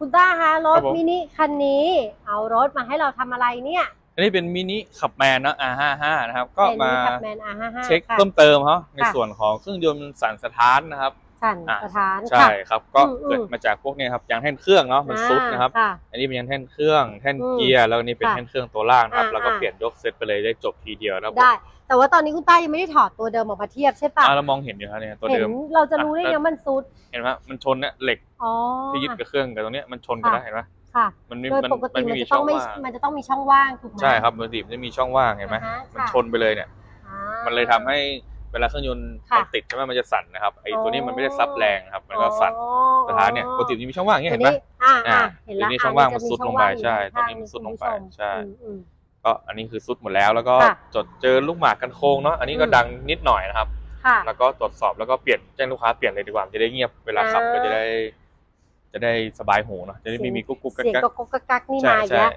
คุณต้าคะรถครับผม มินิคันนี้ เอารถมาให้เราทำอะไรเนี่ยอันนี้เป็นมินิขับแมนนะ R55 นะครับ ก็เป็นมาขับแมน R55 เช็คค่ะเพิ่มเติมเขาในค่ะส่วนของเครื่องยนต์สั่นสะท้านนะครับ สั่นอะสถานใช่ค่ะครับ ก็อืมเกิดอืมมาจากพวกเนี้ครับยางแท่นเครื่องเนาะมันซุดนะครับอ่าค่ะอันนี้เป็นยางแท่นเครื่อง แท่นอืมเกียร์แล้วอันนี้เป็นค่ะแท่นเครื่องตัวล่างนะครับอ่าแล้วก็อ่าเปลี่ยนยกเซตไปเลยได้จบทีเดียวนะครับผมได้ แต่ว่าตอนนี้คุณต้ายังไม่ได้ถอดตัวเดิมออกมาเทียบใช่ปะอ่าเรามองเห็นอยู่ครับเนี่ยตัวเห็นเดิมเราจะรู้ได้อะไงมันซุดเห็นไหมมันชนเนี่ยเหล็กอ๋อที่ยึดกับเครื่องกับตรงเนี้ยมันชนกันค่ะแล้วเห็นไหมค่ะมันไม่โดยมันปกติมันมันไม่มีจะต้ช่อองงไม่ว่างมันจะต้องมีช่องว่างถูกไหมใช่ครับปกติมันจะมีช่องว่างเห็นไหมอ่าฮะมันค่ะชนไปเลยเนี่ยอ่ามันเลยทำให้ เวลาเครื่องยนต์ค่ะมันติดใช่ไหมมันจะสั่นนะครับไอ้ตัวนี้อ๋อมันไม่ได้ซับแรงนะครับมันก็สั่นอ๋อสถานเนี่ยปกติมันจะมีช่องว่างอย่างเงี้ยตัวเห็นไหมนี้อ่าอ่าอ่าเห็นแล้วตัวนี้ช่องว่างมันจะซุดลงช่ไปว่อยู่ใช่ข้างตัวนี้มันๆซุดลงไปคุณผู้ชมใช่อืมอืมก็อันนี้คือซุดหมดแล้วแล้วก็ค่ะจดเจอลูกหมากกันโค้งเนาะอันนี้ก็อืม ดังนิดหน่อยนะครับ ค่ะ แล้วก็ตรวจสอบแล้วก็เปลี่ยนแจ้งลูกค้าเปลี่ยนเลยดีกว่ามันจะได้เงียบเวลาขับอ่า ก็จะได้ จะได้สบายหูเนาะจะได้ไม่มีกุ๊กกุ๊กกักเสียงกักกกกกักนี่ใช่มาอีกใช่แล้ว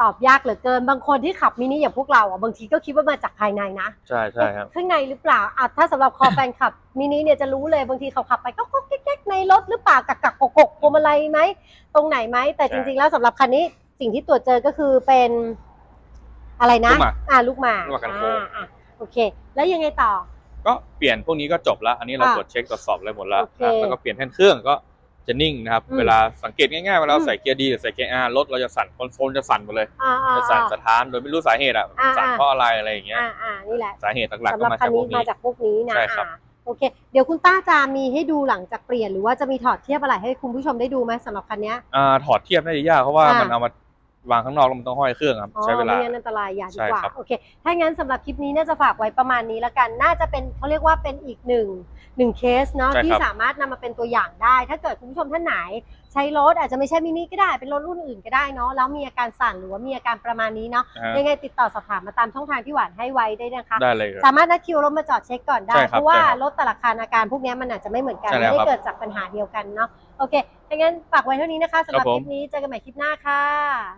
ตอบยากเหลือเกิน บางคนที่ขับมินิอย่างพวกเราอะบางทีก็คิดว่ามาจากภายในนะใช่ใช่ครับข้างในหรือเปล่าอะถ้าสำหรับคอแฟนขับมินิเนี่ยจะรู้เลยบางทีเขาขับไปก็ก็แก๊กๆในรถหรือเปล่ากักกักกกกพวงมาลัยไหมตรงไหนไหมแต่ใช่จริง ๆ แล้วสำหรับคันนี้สิ่งที่ตรวจเจอก็คือเป็นอะไรนะลูกหมากอ่าลูกหมากลูกหมากกันโค้งอ่าอะโอเค แล้วยังไงต่อ ก็เปลี่ยนพวกนี้ก็จบแล้ว อันนี้เราค่ะตรวจเช็คตรวจสอบอะไรหมดแล้วโอเคนะครับแล้วก็เปลี่ยนแท่นเครื่องก็ จะนิ่งนะครับอืมเวลาสังเกตง่ายๆเวลาเราอืมใส่เกียร์ดีหรือใส่เกียร์อาร์รถเราจะสั่นคอนโซลจะสั่นหมดเลยอ่าอ่าจะสั่นอ่าสะท้านโดยไม่รู้สาเหตุอะอ่าสั่นอ่าเพราะอะไรอะไรอย่างเงี้ยอ่าอ่านี่แหละสาเหตุหลักๆสำก็หรับมาคัจากนพนี้วกนี้มาจากพวกนี้นะใช่ครับอ่าโอเค เดี๋ยวคุณต้าจะมีให้ดูหลังจากเปลี่ยนหรือว่าจะมีถอดเทียบอะไรให้คุณผู้ชมได้ดูไหมสำหรับคันเนี้ยอ่าถอดเทียบน่าจะยากเพราะว่าอ่ามัมันเอามา วางข้างนอกแล้วมันต้องห้อยเครื่องครับอ๋อใช้เวลา ไม่งั้นอันตรายอย่าดีใช่กว่าครับ โอเค ถ้างั้นสำหรับคลิปนี้น่าจะฝากไว้ประมาณนี้แล้วกัน น่าจะเป็นเขาเรียกว่าเป็นอีกหนึ่งหนึ่งเคสเนาะใช่ครับที่สามารถนำมาเป็นตัวอย่างได้ ถ้าเกิดคุณผู้ชมท่านไหน ใช้รถอาจจะไม่ใช่มินิก็ได้เป็นรถรุ่นอื่นก็ได้เนาะแล้วมีอาการสั่นหรือว่ามีอาการประมาณนี้เนาะนะฮะ ยังไงติดต่อสอบถามมาตามช่องทางที่หวานให้ไว้ได้นะคะ ได้เลยครับ สามารถนัดคิวรถมาจอดเช็คก่อนได้ ใช่ครับเพราะว่าใช่ครับรถแต่ละคันอาการพวกเนี้ยมันอาจจะไม่เหมือนกันใช่แล้วไม่ได้ครับเกิดจากปัญหาเดียวกันเนาะโอเคถ้างั้นฝากไว้เท่านี้นะคะสำหรับครับผมคลิปนี้เจอกันใหม่คลิปหน้าค่ะ